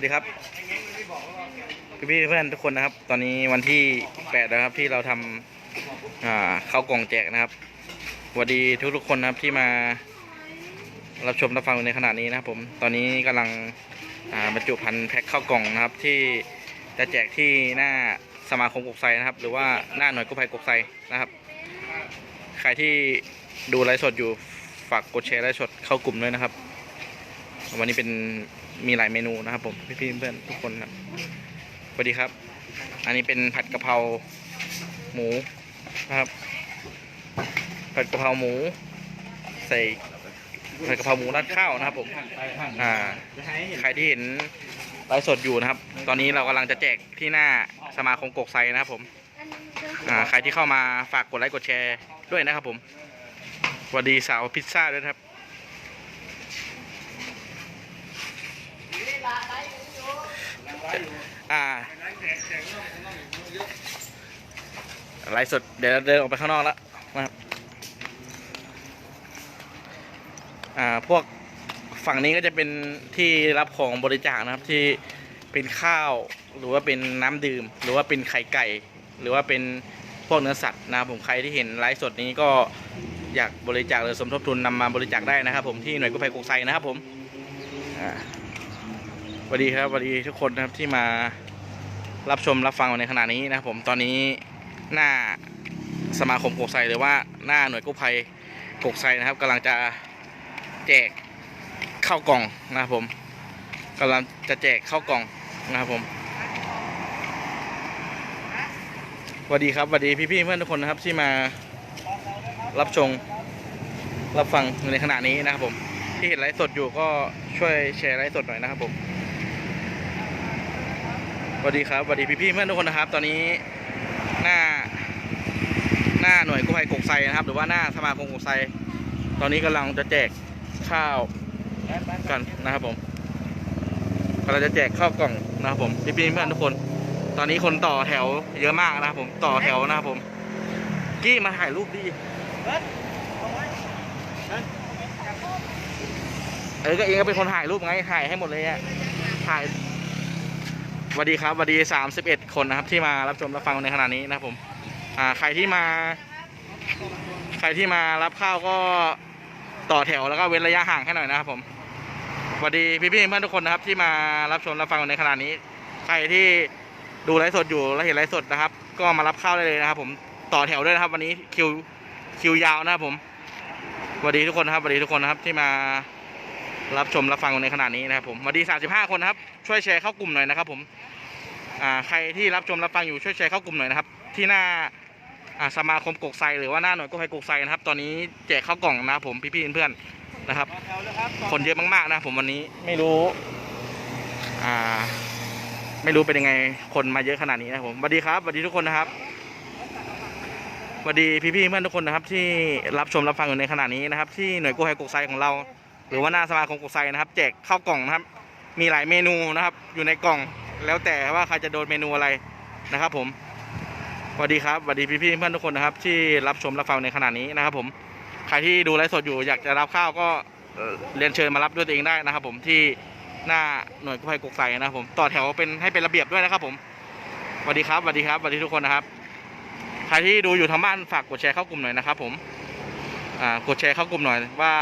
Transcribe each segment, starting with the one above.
วัสดีครับพี่พี่เพื่อนทุกคนนะครับ ตอนนี้วันที่แปดแล้วครับที่เราทำอ่าข้าวกล่องแจกนะครับสวัสดีทุกทุกๆคนนะครับที่มารับชมรับฟังในขณะนี้นะครับผมตอนนี้กำลังอ่าบรรจุภัณฑ์แพ็คข้าวกล่องนะครับ ที่จะแจกที่หน้าสมาคมกกไซนะครับ หรือว่าหน้าหน่วยกู้ภัยกกไซนะครับ ใครที่ดูไลฟ์สดอยู่ฝากกดแชร์ไลฟ์สดเข้ากลุ่มด้วยนะครับ วันนี้เป็น มีหลายเมนูนะครับผมพี่ๆเพื่อนทุกคนครับสวัสดีครับ อันนี้เป็นผัดกะเพราหมูนะครับ ผัดกะเพราหมู ใส่ผัดกะเพราหมูราดข้าวนะครับผมอ่าใครที่เห็นไลฟ์สดอยู่นะครับ ตอนนี้เรากำลังจะแจกที่หน้าสมาคมกกไซนะครับผมอ่าใครที่เข้ามาฝากกดไลค์กดแชร์ด้วยนะครับผมสวัสดีสาวพิซซ่าด้วยครับ อ่าไลฟ์สดเดี๋ยวเดินออกไปข้างนอกแล้วนะครับอ่าพวกฝั่งนี้ก็จะเป็นที่รับของบริจาคนะครับที่เป็นข้าวหรือว่าเป็นน้ำดื่ม หรือว่าเป็นไข่ไก่ หรือว่าเป็นพวกเนื้อสัตว์นะผมใครที่เห็นไลฟ์สดนี้ก็อยากบริจาคหรือสมทบทุนนำมาบริจาคได้นะครับ ผมที่หน่วยกู้ภัยกรุงไซนะครับผมอ่า วัสดีครับสวัสดีทุกคนนะครับที่มารับชมรับฟังในขณะนี้นะครับผมตอนนี้หน้าสมาคมกกไซหรือว่าหน้าหน่วยกู้ภัยกกไซนะครับกำลังจะแจกข้าวกล่องนะครับผมกำลังจะแจกข้าวกล่องนะครับผมสวัสดีครับสวัสดีพี่ๆเพื่อนทุกคนนะครับที่มารับชมรับฟังในขณะนี้นะครับผมที่เห็นไลฟ์สดอยู่ก็ช่วยแชร์ไลฟ์สดหน่อยนะครับผม สวัสดีครับสวัสดีพี่ๆเพื่อนทุกคนนะครับ ตอนนี้หน้า หน้าหน่วยกู้ภัยกกไซนะครับ หรือว่าหน้าสมาคมกกไซตอนนี้กำลังจะแจกข้าวกันนะครับผมกำลังจะแจกข้าวกล่องนะครับผมพี่ๆเพื่อนทุกคน ตอนนี้คนต่อแถวเยอะมากนะครับผมต่อแถวนะครับผม กี้มาถ่ายรูปดิเออก็เองก็เป็นคนถ่ายรูปไงถ่ายให้หมดเลยอะถ่าย สวัสดีครับสวัสดี 31 คนนะครับ ที่มารับชมรับฟังในขณะนี้นะครับผมอ่าใครที่มา ใครที่มารับข้าวก็ต่อแถวแล้วก็เว้นระยะห่างให้หน่อยนะครับผมสวัสดีพี่ๆเพื่อนทุกคนนะครับ ที่มารับชมรับฟังในขณะนี้ ใครที่ดูไลฟ์สดอยู่แล้วเห็นไลฟ์สดนะครับ ก็มารับข้าวได้เลยนะครับ ผมต่อแถวด้วยนะครับ วันนี้คิวคิวยาวนะครับผมสวัสดีทุกคนนะครับสวัสดีทุกคนนะครับที่มา รับชมรับฟังในขณะนี้นะครับผมสวัสดี 35 คนนะครับ ช่วยแชร์เข้ากลุ่มหน่อยนะครับ ผมอ่าใครที่รับชมรับฟังอยู่ช่วยแชร์เข้ากลุ่มหน่อยนะครับ ที่หน้าอ่าสมาคมกกไซหรือว่าหน้าหน่วยกู้ภัยกกไซนะครับ ตอนนี้แจกข้าวกล่องนะครับผมพี่ๆเพื่อนๆนะครับ คนเยอะมากๆนะผมวันนี้ไม่รู้อ่าไม่รู้เป็นยังไงคนมาเยอะขนาดนี้นะผมสวัสดีครับสวัสดีทุกคนนะครับสวัสดีพี่ๆเพื่อนทุกคนนะครับ ที่รับชมรับฟังอยู่ในขณะนี้นะครับ ที่หน่วยกู้ภัยกกไซของเรา หรือว่าหน้าสมาคมกกไซนะครับ แจกข้าวกล่องนะครับ มีหลายเมนูนะครับ อยู่ในกล่องแล้วแต่ว่าใครจะโดนเมนูอะไรนะครับผมสวัสดีครับสวัสดีพี่ๆเพื่อนทุกคนนะครับ ที่รับชมรับฟังในขณะนี้นะครับ ผมใครที่ดูไลฟ์สดอยู่อยากจะรับข้าวก็เรียนเชิญมารับด้วยตัวเองได้นะครับ ผมที่หน้าหน่วยกู้ภัยกกไซนะครับ ผมต่อแถวเป็นให้เป็นระเบียบด้วยนะครับผมสวัสดีครับสวัสดีครับสวัสดีทุกคนนะครับใครที่ดูอยู่ทางบ้านฝากกดแชร์เข้ากลุ่มหน่อยนะครับ ผมอ่ากดแชร์เข้ากลุ่มหน่อยว่า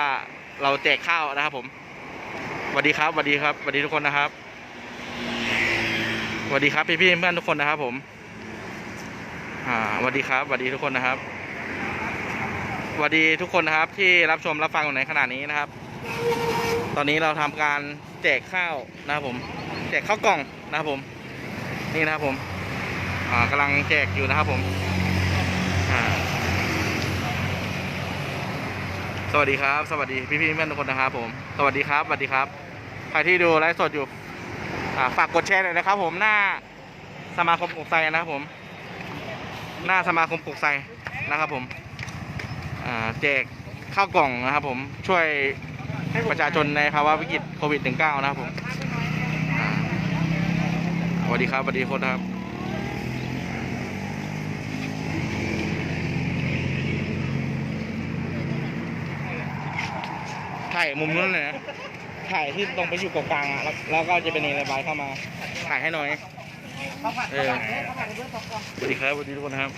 เราแจกข้าวนะครับผมสวัสดีครับสวัสดีครับสวัสดีทุกคนนะครับสวัสดีครับพี่ๆเพื่อนทุกคนนะครับผมอ่าสวัสดีครับสวัสดีทุกคนนะครับสวัสดีทุกคนนะครับ ที่รับชมรับฟังอยู่ในขณะนี้นะครับ ตอนนี้เราทำการแจกข้าวนะครับผม แจกข้าวกล่องนะครับผม นี่นะครับผม อ่ากำลังแจกอยู่นะครับผม อ่า สวัสดีครับ สวัสดีพี่ๆเพื่อนทุกคนนะครับผม สวัสดีครับ สวัสดีครับ ใครที่ดูไลฟ์สดอยู่ฝากกดแชร์หน่อยนะครับ ผมหน้าสมาคมกกไซนะครับผม หน้าสมาคมกกไซนะครับผมแจกข้าวกล่องนะครับ ผมช่วยประชาชนในภาวะวิกฤตโควิด -19 นะครับผมสวัสดีครับสวัสดีคนครับ ถ่ายมุมนู้นเลยนะ ถ่ายที่ตรงไปอยู่กลางๆอะแล้วแล้วก็จะเป็นเอระบายเข้ามา ถ่ายให้หน่อยเออสวัสดีครับสวัสดีทุกคนนะครับ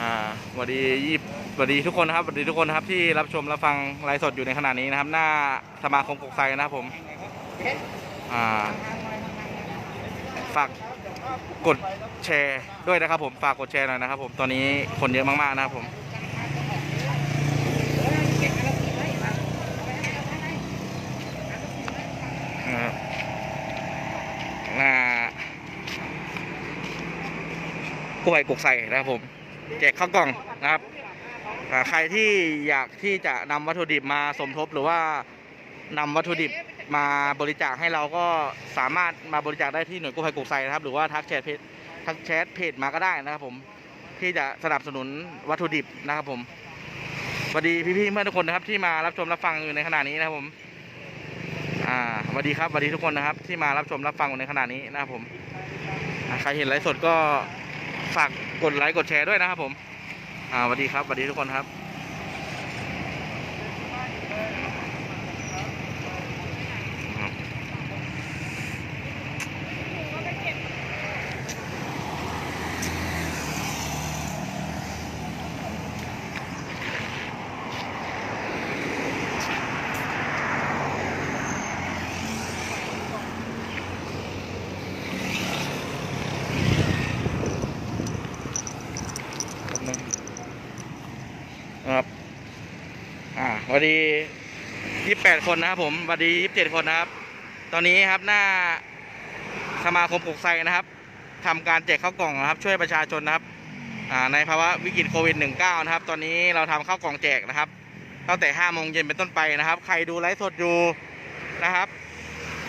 อ่าสวัสดียี่สวัสดีทุกคนนะครับสวัสดีทุกคนนะครับที่รับชมรับฟังไลฟ์สดอยู่ในขณะนี้นะครับ หน้าสมาคมกกไซนะครับผม อ่า ฝากกดแชร์ด้วยนะครับผม ฝากกดแชร์หน่อยนะครับผม ตอนนี้คนเยอะมากๆนะครับผม นะครับหน้า กู้ภัยกกใส่นะครับผมแจกข้าวกล่องนะครับใครที่อยากที่จะนำวัตถุดิบมาสมทบหรือว่านำวัตถุดิบมาบริจาคให้เราก็สามารถมาบริจาคได้ที่หน่วยกู้ภัยกกใสนะครับ หรือว่าทักแชทเพจทักแชทเพจมาก็ได้นะครับผมที่จะสนับสนุนวัตถุดิบนะครับผมสวัสดีพี่ๆเพื่อนทุกคนนะครับ ที่มารับชมรับฟังอยู่ในขณะนี้นะครับผมอ่าสวัสดีครับสวัสดีทุกคนนะครับ ที่มารับชมรับฟังในขณะนี้นะครับผมใครเห็นไลฟ์สดก็ ฝากกดไลค์กดแชร์ด้วยนะครับผม อ่าสวัสดีครับสวัสดีทุกคนครับอ่าแป๊บนึงนะครับอ่าส วัสดียี่สิบแปดคนนะครับผมสวัสดียี่สิบเจ็ดคนนะครับ ตอนนี้ครับหน้าสมาคมปลูกไซนะครับทำการแจกข้าวกล่องนะครับ ช่วยประชาชนนะครับในภาวะวิกฤตโควิด -19 นะครับ ตอนนี้เราทำข้าวกล่องแจกนะครับตั้งแต่5โมงเย็นเป็นต้นไปนะครับ ใครดูไลฟ์สดอยู่นะครับ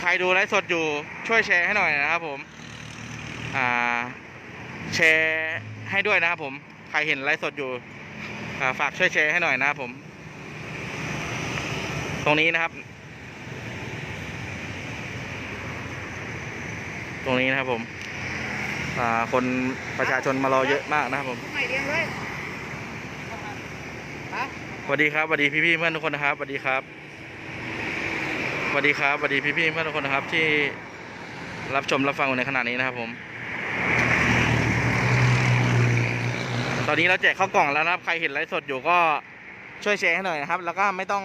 ใครดูไลฟ์สดอยู่ช่วยแชร์ให้หน่อยนะครับผมแชร์ให้ด้วยนะครับผมใครเห็นไลฟ์สดอยู่ฝากช่วยแชร์ให้หน่อยนะครับผม ตรงนี้นะครับ ตรงนี้นะครับผมอ่าคนประชาชนมารอเยอะมากนะครับผมไม่เลี้ยงเลยฮะสวัสดีครับสวัสดีพี่ๆเพื่อนทุกคนนะครับสวัสดีครับสวัสดีครับสวัสดีพี่ๆเพื่อนทุกคนนะครับ ที่รับชมรับฟังอยู่ในขณะนี้นะครับผม ตอนนี้เราแจกข้าวกล่องแล้วนะครับ ใครเห็นไลฟ์สดอยู่ก็ช่วยแชร์ให้หน่อยนะครับ แล้วก็ไม่ต้อง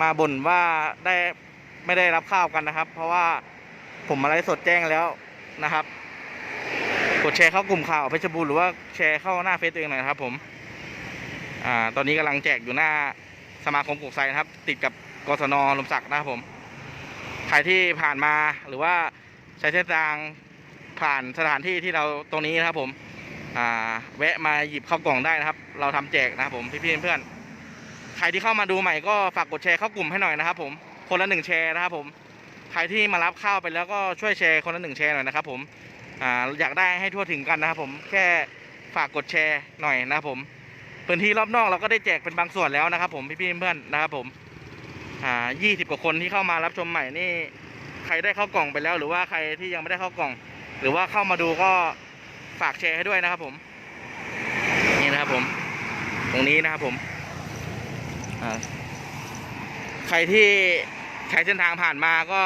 มาบ่นว่าได้ไม่ได้รับข้าวกันนะครับ เพราะว่าผมมาไลฟ์สดแจ้งแล้วนะครับ กดแชร์เข้ากลุ่มข่าวเพชรบูรณ์หรือว่าแชร์เข้าหน้าเฟซตัวเองหน่อยนะครับ ผม อ่า ตอนนี้กำลังแจกอยู่หน้าสมาคมปลูกไซนะครับ ติดกับกศนลมศักดิ์นะครับผม ใครที่ผ่านมาหรือว่าใช้เส้นทางผ่านสถานที่ที่เราตรงนี้นะครับ ผม อ่า แวะมาหยิบข้าวกล่องได้นะครับ เราทำแจกนะครับผมพี่ๆเพื่อนๆ ใครที่เข้ามาดูใหม่ก็ฝากกดแชร์เข้ากลุ่มให้หน่อยนะครับ ผมคนละหนึ่งแชร์นะครับ ผมใครที่มารับข้าวไปแล้วก็ช่วยแชร์คนละหนึ่งแชร์หน่อยนะครับ ผมอ่าอยากได้ให้ทั่วถึงกันนะครับ ผมแค่ฝากกดแชร์หน่อยนะครับผมพื้นที่รอบนอกเราก็ได้แจกเป็นบางส่วนแล้วนะครับ ผมพี่ๆเพื่อนนะครับ ผมอ่ายี่สิบกว่าคนที่เข้ามารับชมใหม่นี่ ใครได้เข้ากล่องไปแล้ว หรือว่าใครที่ยังไม่ได้เข้ากล่อง หรือว่าเข้ามาดูก็ฝากแชร์ให้ด้วยนะครับ ผม นี่นะครับผม ตรงนี้นะครับผม ใครที่ใช้เส้นทางผ่านมาก็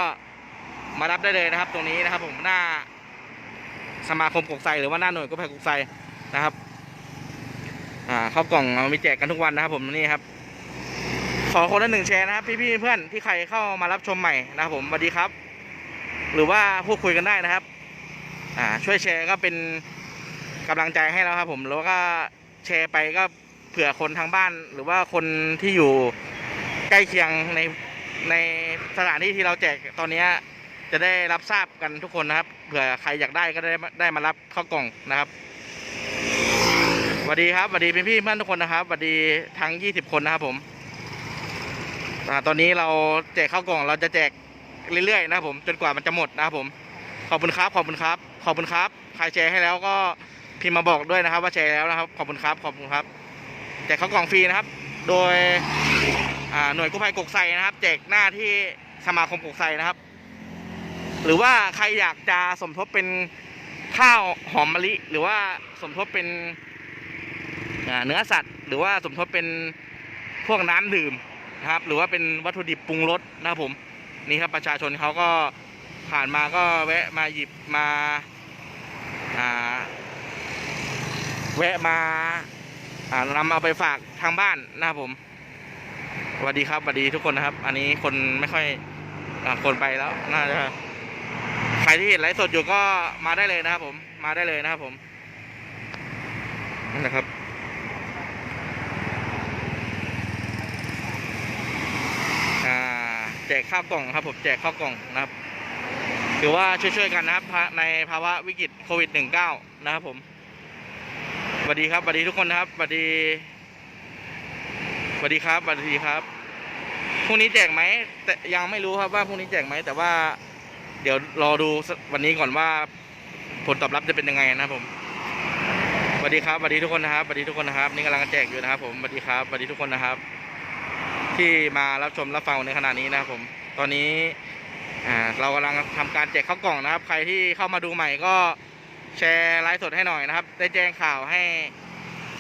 มารับได้เลยนะครับ ตรงนี้นะครับ ผมหน้าสมาคมกกไซหรือว่าหน้าหน่วยกู้ภัยกกไซนะครับ อ่าข้าวกล่องมีแจกกันทุกวันนะครับ ผมนี่ครับ ขอคนละหนึ่งแชร์นะครับ พี่ๆเพื่อนที่ใครเข้ามารับชมใหม่นะครับ ผมสวัสดีครับ หรือว่าพูดคุยกันได้นะครับ อ่า ช่วยแชร์ก็เป็นกำลังใจให้แล้วครับ ผมแล้วก็แชร์ไปก็ เผื่อคนทางบ้านหรือว่าคนที่อยู่ใกล้เคียงในในสถานที่ที่เราแจกตอนนี้จะได้รับทราบกันทุกคนนะครับ เผื่อใครอยากได้ก็ได้ได้มารับข้าวกล่องนะครับสวัสดีครับสวัสดีพี่เพื่อนทุกคนนะครับสวัสดีทั้ง 20 คนนะครับผมตอนนี้เราแจกข้าวกล่องเราจะแจกเรื่อยๆนะครับผมจนกว่ามันจะหมดนะครับผม ขอบคุณครับ ขอบคุณครับ ขอบคุณครับ ใครแชร์ให้แล้วก็พิมพ์มาบอกด้วยนะครับ ว่าแชร์แล้วนะครับ ขอบคุณครับ ขอบคุณครับ จกข้าวกล่องฟรีนะครับ โดยหน่วยกู้ภัยกกไซนะครับ แจกหน้าที่สมาคมกกไซนะครับ หรือว่าใครอยากจะสมทบเป็นข้าวหอมมะลิ หรือว่าสมทบเป็นเนื้อสัตว์ หรือว่าสมทบเป็นพวกน้ำดื่มนะครับ หรือว่าเป็นวัตถุดิบปรุงรสนะครับผมนี่ครับประชาชนเขาก็ผ่านมาก็แวะมาหยิบมาแวะมา นำเอาไปฝากทางบ้านนะครับผมสวัสดีครับสวัสดีทุกคนนะครับ อันนี้คนไม่ค่อยอคนไปแล้วน่าจะใครที่เห็นไลฟ์สดอยู่ก็มาได้เลยนะครับผมมาได้เลยนะครับผมนั่นนะครับแจกข้าวกล่องครับผมแจกข้าวกล่องนะครับถือว่าช่วยๆกันนะครับในภาวะวิกฤตโควิด -19 นะครับผม วัสดีครับสวัสดีทุกคนนะครับสวัสดีสวัสดีครับสวัสดีครับพรุ่งนี้แจกไหมแต่ยังไม่รู้ครับว่าพรุ่งนี้แจกไหมแต่ว่า เดี๋ยวรอดูวันนี้ก่อนว่า ผลตอบรับจะเป็นยังไงนะครับผมสวัสดีครับสวัสดีทุกคนนะครับสวัสดีทุกคนนะครับ นี่กำลังแจกอยู่นะครับ ผมสวัสดีครับสวัสดีทุกคนนะครับ ที่มารับชมรับฟังในขณะนี้นะครับผม ตอนนี้เรากำลังทำการแจกข้าวกล่องนะครับ ใครที่เข้ามาดูใหม่ก็ แชร์ไลฟ์สดให้หน่อยนะครับ ได้แจ้งข่าวให้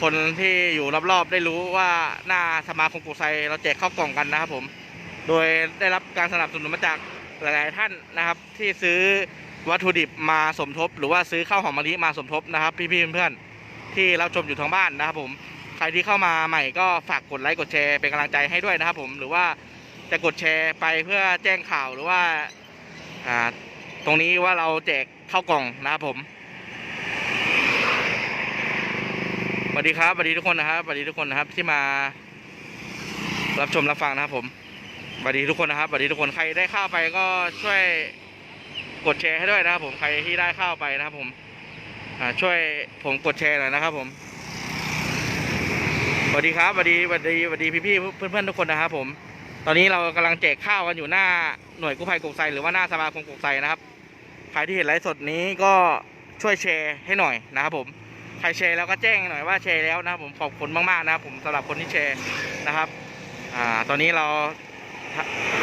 คนที่อยู่รอบๆ ได้รู้ว่าหน้าสมาคมกุไซเราแจกข้าวกล่องกันนะครับผม โดยได้รับการสนับสนุนมาจากหลายๆท่านนะครับ ที่ซื้อวัตถุดิบมาสมทบ หรือว่าซื้อข้าวหอมมะลิมาสมทบนะครับ พี่ๆเพื่อนๆที่เรับชมอยู่ทางบ้านนะครับผมใครที่เข้ามาใหม่ก็ฝากกดไลค์กดแชร์เป็นกำลังใจให้ด้วยนะครับผมหรือว่าจะกดแชร์ไปเพื่อแจ้งข่าวหรือว่าตรงนี้ว่าเราแจกข้าวกล่องนะครับผม สวัสดีครับสวัสดีทุกคนนะครับสวัสดีทุกคนนะครับที่มา รับชมรับฟังนะครับผมสวัสดีทุกคนนะครับสวัสดีทุกคนใครได้ข้าวไปก็ช่วยกดแชร์ให้ด้วยนะครับ ผมใครที่ได้ข้าวไปนะครับ ผมอช่วยผมกดแชร์หน่อยนะครับ ผมสวัสดีครับสวัสดีสวัสดีสวัสดีพี่ๆเพื่อนๆทุกคนนะครับ ผม ตอนนี้เรากำลังแจกข้าวกันอยู่หน้าหน่วยกู้ภัยกกไซหรือว่าหน้าสมาคมกกไซนะครับใครที่เห็นไลฟ์สดนี้ก็ช่วยแชร์ให้หน่อยนะครับผม ใครแชร์แล้วก็แจ้งหน่อยว่าแชร์แล้วนะผมขอบคุณมากๆนะครับผมสำหรับคนที่แชร์นะครับอ่าตอนนี้เรา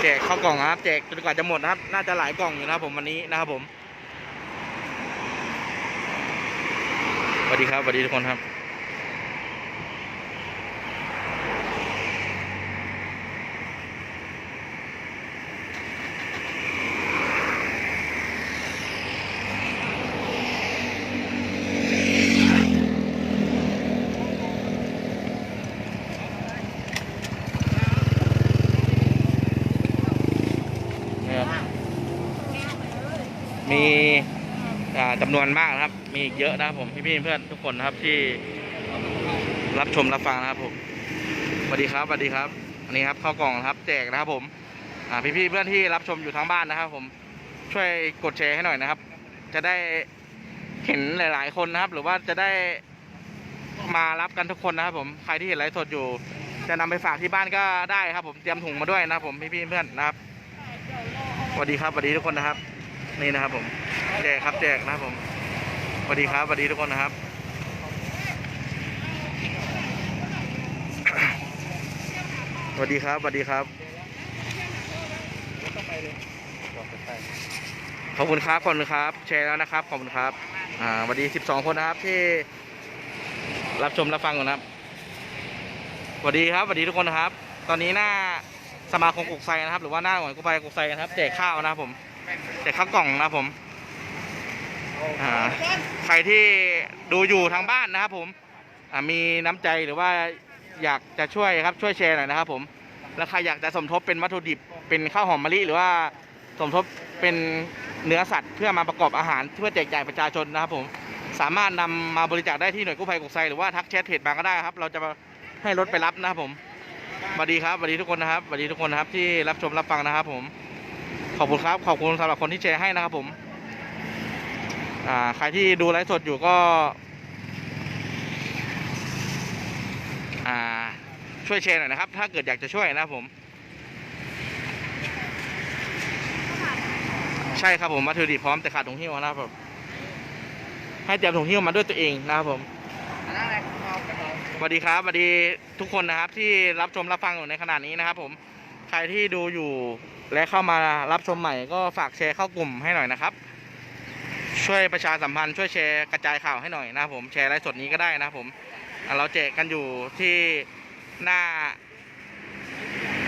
แจกข้าวกล่องนะครับแจกจนกว่าจะหมดนะครับ น่าจะหลายกล่องอยู่นะครับผมวันนี้นะครับผมสวัสดีครับสวัสดีทุกคนครับ นะครับมีอ่าจำนวนมากนะครับ มีอีกเยอะนะครับผมพี่ๆเพื่อนทุกคนนะครับที่รับชมรับฟังนะครับผมสวัสดีครับสวัสดีครับอันนี้ครับข้าวกล่องครับแจกนะครับผมอ่พี่ๆเพื่อนที่รับชมอยู่ทางบ้านนะครับผมช่วยกดแชร์ให้หน่อยนะครับ จะได้เห็นหลาย ๆ คนนะครับ หรือว่าจะได้มารับกันทุกคนนะครับ ผมใครที่เห็นไลฟ์สดอยู่ จะนำไปฝากที่บ้านก็ได้ครับ ผมเตรียมถุงมาด้วยนะครับผมพี่ๆเพื่อนนะครับ วัสดีครับสวัสดีทุกคนนะครับ นี่นะครับผมแจกครับแจกนะครับผมสวัสดีครับสวัสดีทุกคนนะครับสวัสดีครับสวัสดีครับขอบคุณครับขอบคุณครับ แชร์แล้วนะครับขอบคุณครับ อ่าสวัสดีสิบสองคนนะครับที่ รับชมรับฟังอยู่นะครับสวัสดีครับสวัสดีทุกคนนะครับ ตอนนี้หน้า สมาคมกุกไซนะครับ หรือว่าหน้าหน่วยกู้ภัยกุกไซนะครับแจกข้าวนะครับผมแจกข้าวกล่องนะครับผมใครที่ดูอยู่ทางบ้านนะครับ ผมมีน้ำใจหรือว่าอยากจะช่วยครับช่วยแชร์หน่อยนะครับ ผมแล้วใครอยากจะสมทบเป็นวัตถุดิบเป็นข้าวหอมมะลิหรือว่าสมทบเป็นเนื้อสัตว์เพื่อมาประกอบอาหารเพื่อแจกจ่ายประชาชนนะครับ ผมสามารถนำมาบริจาคได้ที่หน่วยกู้ภัยกุกไซหรือว่าทักแชทเพจมาก็ได้ครับ เราจะให้รถไปรับนะครับผม สวัสดีครับสวัสดีทุกคนนะครับสวัสดีทุกคนนะครับที่รับชมรับฟังนะครับ ผม ขอบคุณครับ ขอบคุณสำหรับคนที่แชร์ให้นะครับ ผม อ่า ใครที่ดูไลฟ์สดอยู่ก็ อ่า ช่วยแชร์หน่อยนะครับ ถ้าเกิดอยากจะช่วยนะครับผม ใช่ครับผมวัตถุดิบพร้อมแต่ขาดถุงหิ้วนะครับผมให้เตรียมถุงหิ้วมาด้วยตัวเองนะครับผม สวัสดีครับสวัสดีทุกคนนะครับที่รับชมรับฟังอยู่ในขณะนี้นะครับผมใครที่ดูอยู่และเข้ามารับชมใหม่ก็ฝากแชร์เข้ากลุ่มให้หน่อยนะครับ ช่วยประชาสัมพันธ์ช่วยแชร์กระจายข่าวให้หน่อยนะครับผมแชร์ไลฟ์สดนี้ก็ได้นะครับผมเราแจกกันอยู่ที่หน้า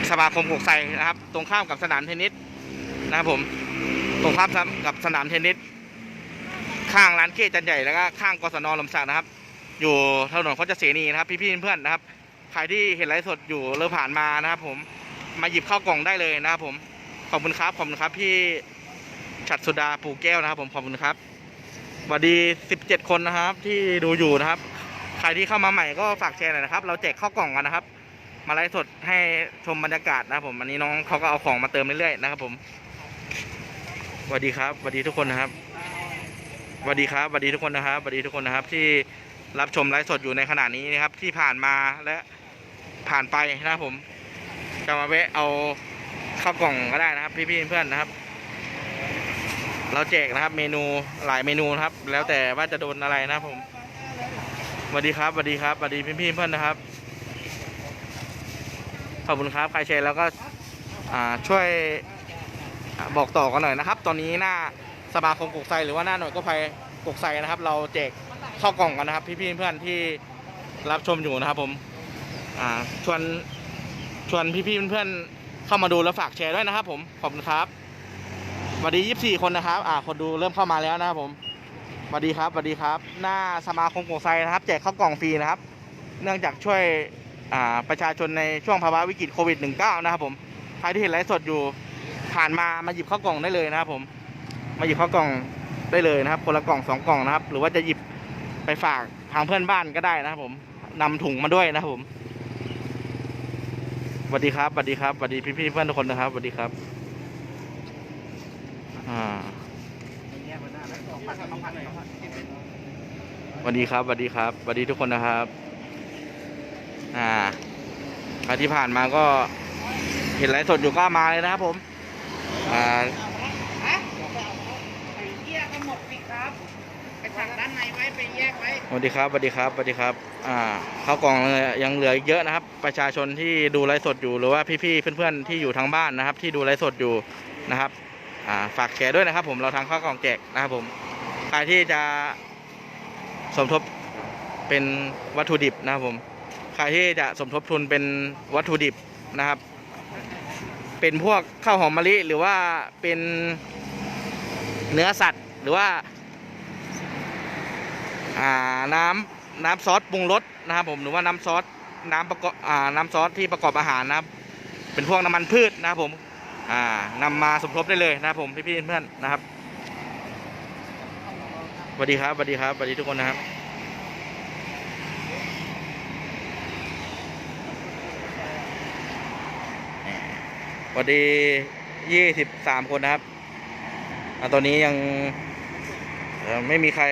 สมาคมกกไซนะครับ ตรงข้ามกับสนามเทนนิสนะครับผมตรงข้ามกับสนามเทนนิสข้างร้านเกจันใหญ่แล้วก็ข้างกศนลมศักดิ์นะครับ อยู่ถนนโคจเสนีนะครับ พี่ๆเพื่อนๆนะครับ ใครที่เห็นไลฟ์สดอยู่เรือผ่านมานะครับผมมาหยิบข้าวกล่องได้เลยนะครับผมขอบคุณครับขอบคุณครับพี่ฉัดสุดาปูแก้วนะครับ ผมขอบคุณครับสวัสดี 17 คนนะครับ ที่ดูอยู่นะครับ ใครที่เข้ามาใหม่ก็ฝากแชร์หน่อยนะครับ เราแจกข้าวกล่องกันนะครับ มาไลฟ์สดให้ชมบรรยากาศนะครับผมอันนี้น้องเขาก็เอาของมาเติมเรื่อยๆนะครับ ผมสวัสดีครับสวัสดีทุกคนนะครับสวัสดีครับสวัสดีทุกคนนะครับสวัสดีทุกคนนะครับที่ รับชมไลฟ์สดอยู่ในขณะนี้นะครับ ที่ผ่านมาและผ่านไปนะครับผม จะมาแวะเอาข้าวกล่องก็ได้นะครับ พี่ๆเพื่อนๆนะครับ เราแจกนะครับ เมนูหลายเมนูนะครับ แล้วแต่ว่าจะโดนอะไรนะครับผมสวัสดีครับสวัสดีครับสวัสดีพี่ๆเพื่อนนะครับขอบคุณครับใครแชร์แล้วก็ช่วยบอกต่อกันหน่อยนะครับ ตอนนี้หน้าสมาคมกกไซหรือว่าหน้าหน่วยกู้ภัยกกไซนะครับ เราแจก ข้าวกล่องกันนะครับ พี่ๆเพื่อนที่รับชมอยู่นะครับ ผมอ่าชวนชวนพี่ๆเพื่อนๆเข้ามาดูแล้วฝากแชร์ด้วยนะครับ ผมขอบคุณครับสวัสดี24คนนะครับ อ่า คนดูเริ่มเข้ามาแล้วนะครับผมสวัสดีครับสวัสดีครับ หน้าสมาคมกกไซนะครับ แจกข้าวกล่องฟรีนะครับ เนื่องจากช่วยอ่าประชาชนในช่วงภาวะวิกฤตโควิด -19 นะครับผมใครที่เห็นไลฟ์สดอยู่ผ่านมามาหยิบข้าวกล่องได้เลยนะครับผม มาหยิบข้าวกล่องได้เลยนะครับ คนละกล่องสองกล่องนะครับ หรือว่าจะหยิบ ไปฝากทางเพื่อนบ้านก็ได้นะครับผมนำถุงมาด้วยนะครับผมสวัสดีครับสวัสดีครับสวัสดีพี่ๆเพื่อนทุกคนนะครับสวัสดีครับ อ่าสวัสดีครับสวัสดีครับสวัสดีทุกคนนะครับ อ่าใครที่ผ่านมาก็เห็นไลฟ์สดอยู่ก็มาเลยนะครับผม อ่า ฮะไปแยกกันหมดสิครับ ไปสั่งด้านในไว้ไปแยกไว้สวัสดีครับสวัสดีครับสวัสดีครับ อ่าข้าวกล่องยังเหลืออีกเยอะนะครับ ประชาชนที่ดูไลฟ์สดอยู่หรือว่าพี่ๆเพื่อนๆที่อยู่ทางบ้านนะครับ ที่ดูไลฟ์สดอยู่นะครับ อ่าฝากแชร์ด้วยนะครับ ผมเราทำข้าวกล่องแจกนะครับผมใครที่จะสมทบเป็นวัตถุดิบนะครับผมใครที่จะสมทบทุนเป็นวัตถุดิบนะครับ เป็นพวกข้าวหอมมะลิหรือว่าเป็นเนื้อสัตว์หรือว่า อ่าน้ำน้ำซอสปรุงรสนะครับ ผมหรือว่าน้ำซอสน้ำประกอบน้ำซอสที่ประกอบอาหารนะครับ เป็นพวกน้ำมันพืชนะครับผมอ่านำมาสมทบได้เลยนะครับผมพี่ๆเพื่อนๆนะครับสวัสดีครับสวัสดีครับสวัสดีทุกคนนะครับสวัสดียี่สิบสามคนนะครับอตอนนี้ยังไม่มีใคร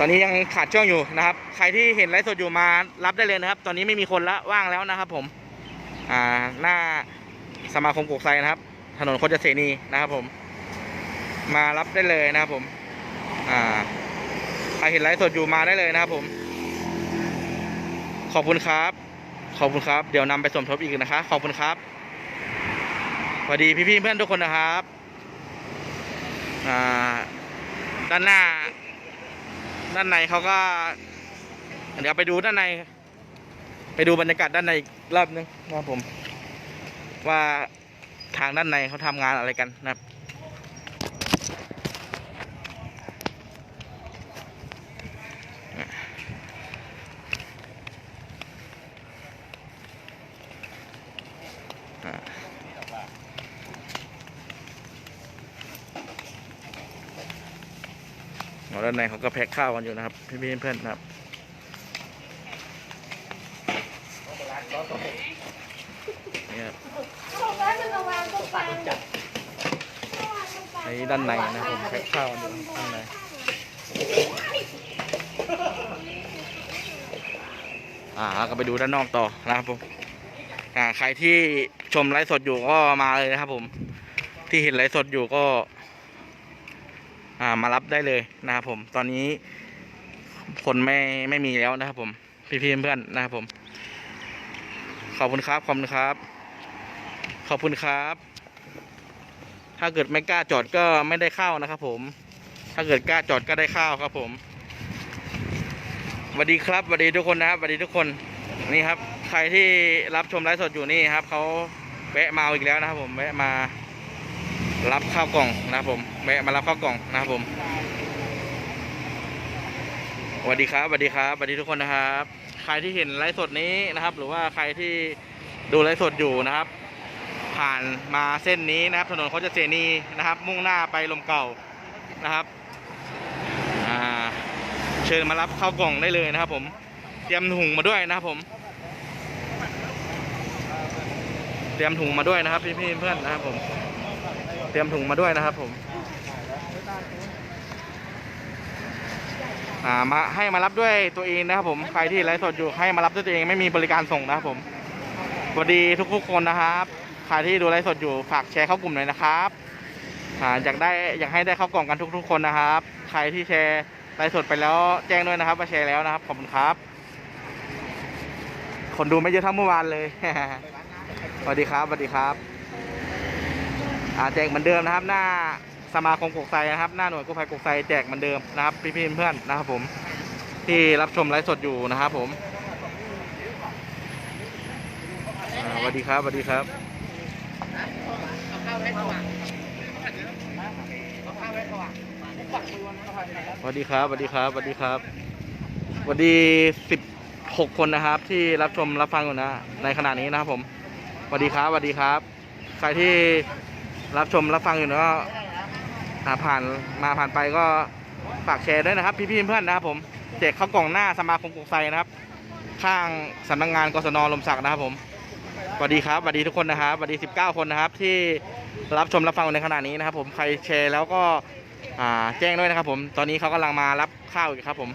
ตอนนี้ยังขาดช่วงอยู่นะครับ ใครที่เห็นไลฟ์สดอยู่มารับได้เลยนะครับ ตอนนี้ไม่มีคนละว่างแล้วนะครับผมอ่าหน้าสมาคมกกไซนะครับ ถนนโคจรเสนีนะครับผม มารับได้เลยนะครับผมอ่าใครเห็นไลฟ์สดอยู่มาได้เลยนะครับผม ขอบคุณครับ ขอบคุณครับ เดี๋ยวนำไปสมทบอีกนะคะ ขอบคุณครับสวัสดีพี่ๆเพื่อนทุกคนนะครับอ่าด้านหน้า ด้านในเขาก็ เดี๋ยวไปดูด้านใน ไปดูบรรยากาศด้านในอีกรอบนึงนะครับผม ว่าทางด้านในเขาทำงานอะไรกันนะครับ ด้านในเขาก็แพ็คข้าวกันอยู่นะครับ พี่เพื่อนๆนะครับนี่ครับในด้านในนะครับผมแพ็คข้าวกันอยู่ข้างในอ่าก็ไปดูด้านนอกต่อนะครับผมอ่าใครที่ชมไลฟ์สดอยู่ก็มาเลยนะครับผม ที่เห็นไลฟ์สดอยู่ก็ มารับได้เลยนะครับผม ตอนนี้คนไม่ไม่มีแล้วนะครับผม พี่พี่ๆเพื่อนๆนะครับผม ขอบคุณครับ ขอบคุณครับ ขอบคุณครับ ถ้าเกิดไม่กล้าจอดก็ไม่ได้เข้านะครับผม ถ้าเกิดกล้าจอดก็ได้เข้าครับผมสวัสดีครับสวัสดีทุกคนนะครับสวัสดีทุกคน นี่ครับ ใครที่รับชมไลฟ์สดอยู่นี่ครับเขาแวะมาอีกแล้วนะครับผมแวะมา รับข้าวกล่องนะครับผมแวะมารับข้าวกล่องนะครับผมสวัสดีครับสวัสดีครับสวัสดีทุกคนนะครับ ใครที่เห็นไลฟ์สดนี้นะครับ หรือว่าใครที่ดูไลฟ์สดอยู่นะครับ ผ่านมาเส้นนี้นะครับ ถนนโคจเจนีนะครับ มุ่งหน้าไปลมเก่านะครับเชิญมารับข้าวกล่องได้เลยนะครับ ผมเตรียมถุงมาด้วยนะครับผมเตรียมถุงมาด้วยนะครับพี่พี่ๆเพื่อนนะครับผม เตรียมถุงมาด้วยนะครับผมอ่ามาให้มารับด้วยตัวเองนะครับผมใครที่ไลฟ์สดอยู่ให้มารับด้วยตัวเองไม่มีบริการส่งนะครับผมสวัสดีทุกๆคนนะครับใครที่ดูไลฟ์สดอยู่ฝากแชร์เข้ากลุ่มหน่อยนะครับอ่าอยากได้อยากให้ได้เข้ากล่องกันทุก ๆ คนนะครับ ใครที่แชร์ไลฟ์สดไปแล้วแจ้งด้วยนะครับว่าแชร์แล้วนะครับขอบคุณครับ คนดูไม่เยอะเท่าเมื่อวานเลยสวัสดีครับสวัสดีครับ แจกเหมือนเดิมนะครับ หน้าสมาคมกกไซนะครับ หน้าหน่วยกู้ภัยกกไซแจกเหมือนเดิมนะครับ พี่ๆเพื่อนๆนะครับผมที่รับชมไลฟ์สดอยู่นะครับผมสวัสดีครับสวัสดีครับสวัสดีครับสวัสดีครับสวัสดีครับสวัสดีสิบหกคนนะครับ ที่รับชมรับฟังอยู่นะ ในขณะนี้นะครับผมสวัสดีครับสวัสดีครับ ใครที่ รับชมรับฟังอยู่ก็ผ่านมาผ่านไปก็ฝากแชร์ด้วยนะครับ พี่ๆเพื่อนนะครับผมแจกข้าวกล่องหน้าสมาคมกรุงไซนะครับ ข้างสำนักงานกศนลมศักดิ์นะครับผมสวัสดีครับสวัสดีทุกคนนะครับสวัสดี 19 คนนะครับ ที่รับชมรับฟังในขณะนี้นะครับ ผมใครแชร์แล้วก็แจ้งด้วยนะครับ ผมตอนนี้เขากำลังมารับข้าวอยู่ครับ ผม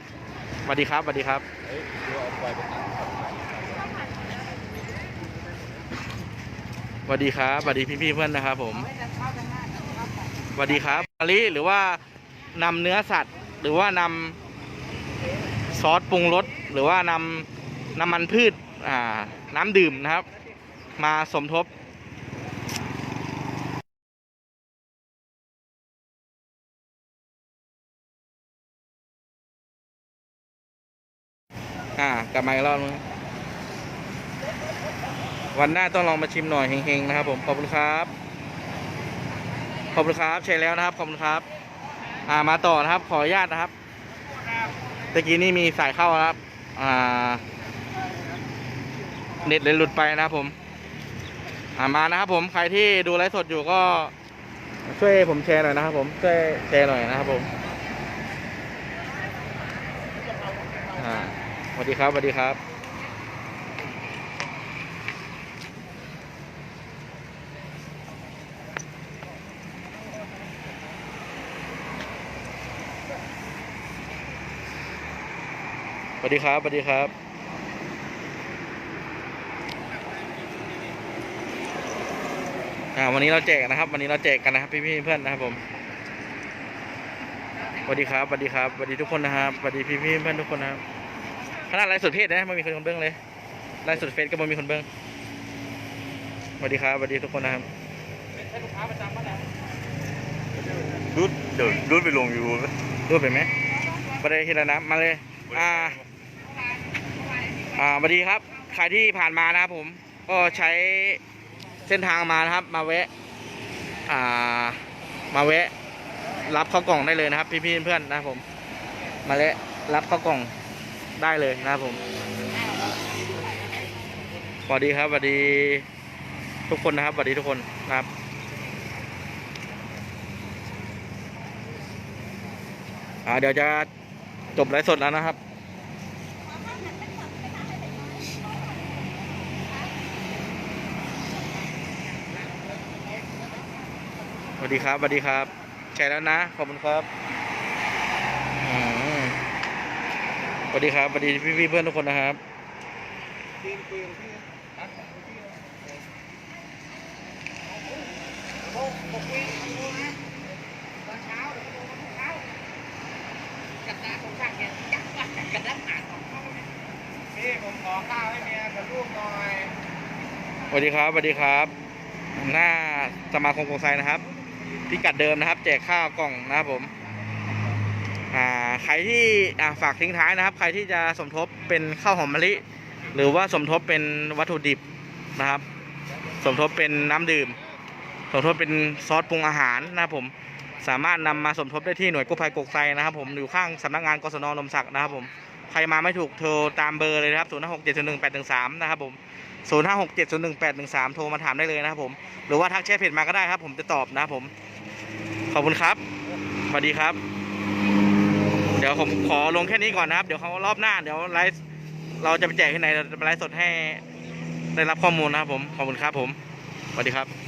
สวัสดีครับสวัสดีครับ สวัสดีครับสวัสดีพี่ๆเพื่อนนะครับผมสวัสดีครับมาลิหรือว่านำเนื้อสัตว์ หรือว่านำซอสปรุงรสหรือว่านำน้ำมันพืชอ่าน้ำดื่มนะครับ มาสมทบอ่ากลับมาอีกรอบนึง วันหน้าต้องลองมาชิมหน่อยเฮงๆนะครับ ผมขอบคุณครับ ขอบคุณครับใช่แล้วนะครับขอบคุณครับ อ่ามาต่อนะครับ ขออนุญาตนะครับตะกี้นี่มีสายเข้านะครับ อ่า เน็ตเลยหลุดไปนะครับผมอ่ามานะครับ ผมใครที่ดูไลฟ์สดอยู่ก็ ช่วยผมแชร์หน่อยนะครับผมช่วยแชร์หน่อยนะครับผมอ่าสวัสดีครับสวัสดีครับ วัสดีครับสวัสดีครับ อ่า วันนี้เราแจกนะครับ วันนี้เราแจกกันนะครับพี่พี่ๆเพื่อนนะครับผมสวัสดีครับสวัสดีครับสวัสดีทุกคนนะครับสวัสดีพี่พี่ๆเพื่อนทุกคนนะครับขนาดไลฟ์สดเพจนะไม่มีคนเบิ้งเลยไลฟ์สดเฟซก็ไม่มีคนเบิ้งสวัสดีครับสวัสดีทุกคนนะครับใช่ลูกค้าประจำป่ะเนี่ยรูดเดี๋ยวรูดไปลงยูทูบรูดไปไหมประเดี๋ยวทีละนะมาเลย อ่า อ่าสวัสดีครับ ใครที่ผ่านมานะครับผม ก็ใช้เส้นทางมานะครับ มาแวะ อ่า มาแวะ รับข้าวกล่องได้เลยนะครับ พี่ๆเพื่อนๆนะครับผม มาและรับข้าวกล่องได้เลยนะครับผมสวัสดีครับสวัสดีทุกคนนะครับสวัสดีทุกคนนะครับอ่าเดี๋ยวจะจบไลฟ์สดแล้วนะครับ วัสดีครับสวัสดีครับแชร์แล้วนะ ขอบคุณครับสวัสดีครับสวัสดีพี่ๆเพื่อนทุกคนนะครับคุยคุยกับพี่นะผมผมคุยกับพี่นะตอนเช้าเดี๋ยวโทรมาทุกเช้าจัดการผมสั่งเนี่ยจัดว่าจัดการของเขามันนี่ผมขอข้าวให้เมียกับลูกหน่อยสวัสดีครับสวัสดีครับ หน้าสมาคมกงไซนะครับ พิกัดเดิมนะครับ แจกข้าวกล่องนะครับผมอ่าใครที่อ่าฝากทิ้งท้ายนะครับ ใครที่จะสมทบเป็นข้าวหอมมะลิ หรือว่าสมทบเป็นวัตถุดิบนะครับ สมทบเป็นน้ำดื่ม สมทบเป็นซอสปรุงอาหารนะครับผมสามารถนำมาสมทบได้ที่หน่วยกู้ภัยกกไซนะครับผมอยู่ข้างสำนักงานกศนนมศักดิ์นะครับผมใครมาไม่ถูกโทรตามเบอร์เลยนะครับ 0 6 7 1 8 1 3 นะครับผม 0 5 6 7 0 1 8 1 3 โทรมาถามได้เลยนะครับผม หรือว่าทักแชทเพจมาก็ได้ครับ ผมจะตอบนะครับผม ขอบคุณครับ สวัสดีครับ เดี๋ยวผมขอลงแค่นี้ก่อนนะครับ เดี๋ยวเขารอบหน้า เดี๋ยวไลฟ์เราจะไปแจกที่ไหนเราจะไปไลฟ์สดให้ได้รับข้อมูลนะครับผม ขอบคุณครับผม สวัสดีครับ